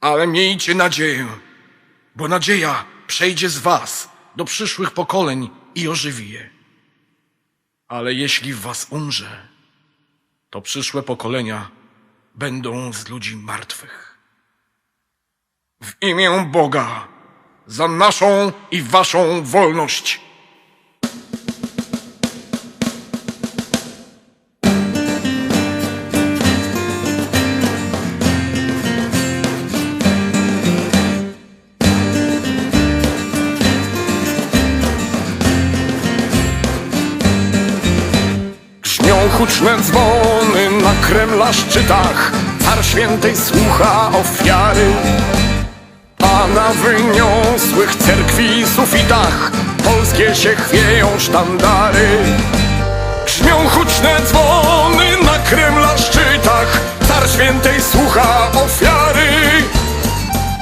Ale miejcie nadzieję, bo nadzieja przejdzie z was do przyszłych pokoleń i ożywi je. Ale jeśli w was umrze, to przyszłe pokolenia będą z ludzi martwych. W imię Boga, za naszą i waszą wolność. Huczne dzwony na Kremla szczytach Car świętej słucha ofiary A na wyniosłych cerkwi sufitach. Polskie się chwieją sztandary. Brzmią huczne dzwony na Kremla szczytach Car świętej słucha ofiary.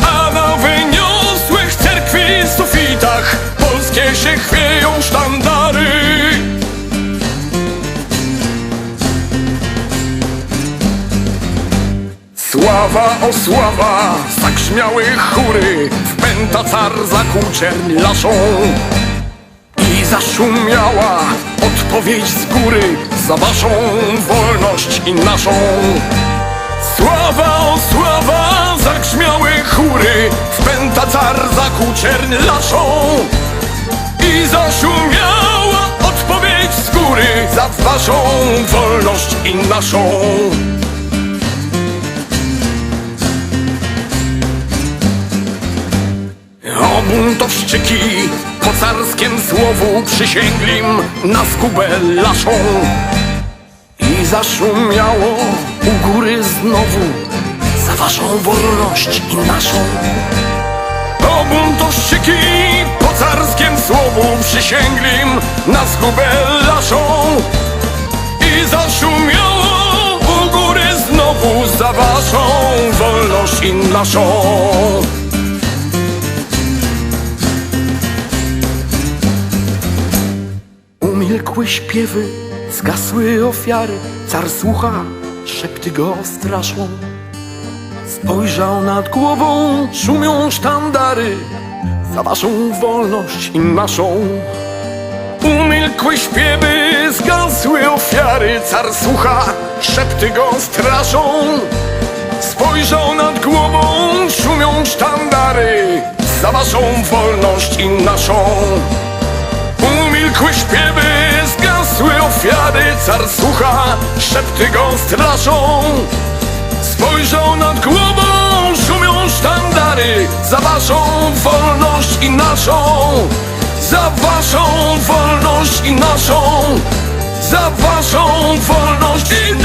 A na wyniosłych cerkwi sufitach. Polskie się chwieją sztandary Sława, o sława, zagrzmiały chóry W pęta car zakuł czerń laszą I zaszumiała odpowiedź z góry Za waszą wolność i naszą. Sława, o sława, zagrzmiały chóry W pęta car zakuł czerń laszą I zaszumiała odpowiedź z góry Za waszą wolność i naszą buntowszczyki po carskiem słowu przysięglim na skubę laszą. I zaszumiało u góry znowu za waszą wolność i naszą. O buntowszczyki po carskim słowu przysięglim na skubę laszą. I zaszumiało u góry znowu za waszą wolność i naszą Umilkły śpiewy, zgasły ofiary. Car słucha, szepty go straszą. Spojrzał nad głową, szumią sztandary. Za waszą wolność i naszą. Umilkły śpiewy, zgasły ofiary. Car słucha, szepty go straszą. Spojrzał nad głową, szumią sztandary. Za waszą wolność i naszą Umilkły śpiewy, zgasły ofiary Car słucha, szepty go straszą. Spojrzał nad głową, szumią sztandary Za waszą wolność i naszą. Za waszą wolność i naszą. Za waszą wolność i